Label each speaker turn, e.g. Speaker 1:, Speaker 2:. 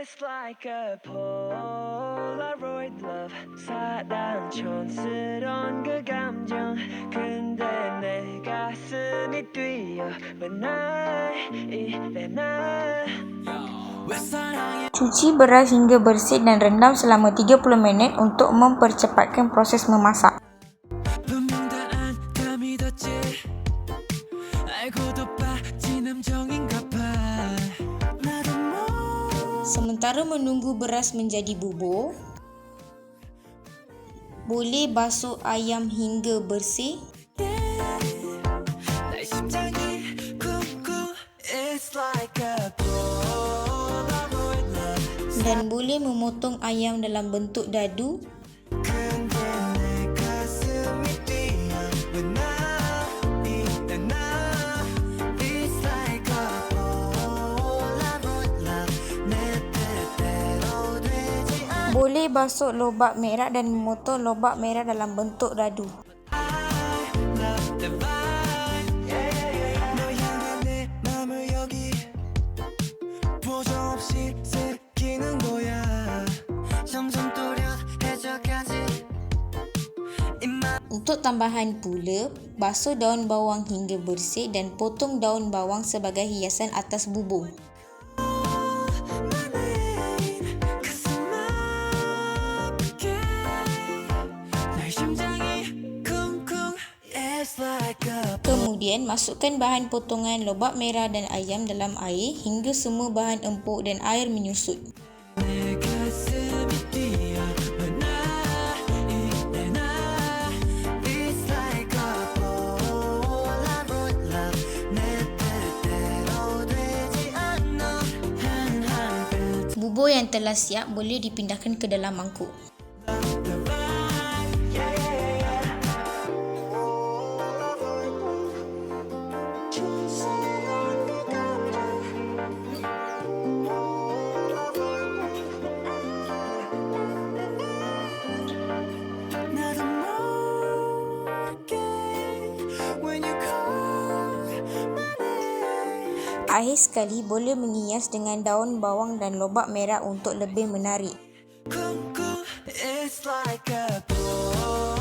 Speaker 1: It's like a Polaroid love 사랑 촌스러운 그 감정 근데 내 가슴이 뛰어 왜날 이래 난
Speaker 2: Cuci beras hingga bersih dan rendam selama 30 minit untuk mempercepatkan proses memasak.
Speaker 1: 분명 다안 감이 뒀지 알고도 빠진 함정인가 봐 나도 뭐
Speaker 2: Sementara menunggu beras menjadi bubur, boleh basuh ayam hingga bersih. Dan boleh memotong ayam dalam bentuk dadu boleh basuh lobak merah dan memotong lobak merah dalam bentuk dadu. Untuk tambahan pula, basuh daun bawang hingga bersih dan potong daun bawang sebagai hiasan atas
Speaker 1: bubung.
Speaker 2: Kemudian masukkan bahan potongan lobak merah dan ayam dalam air hingga semua bahan empuk dan air menyusut. Bubur yang telah siap boleh dipindahkan ke dalam mangkuk. Akhir sekali boleh menghias dengan daun bawang dan lobak merah untuk lebih menarik. It's like a boy.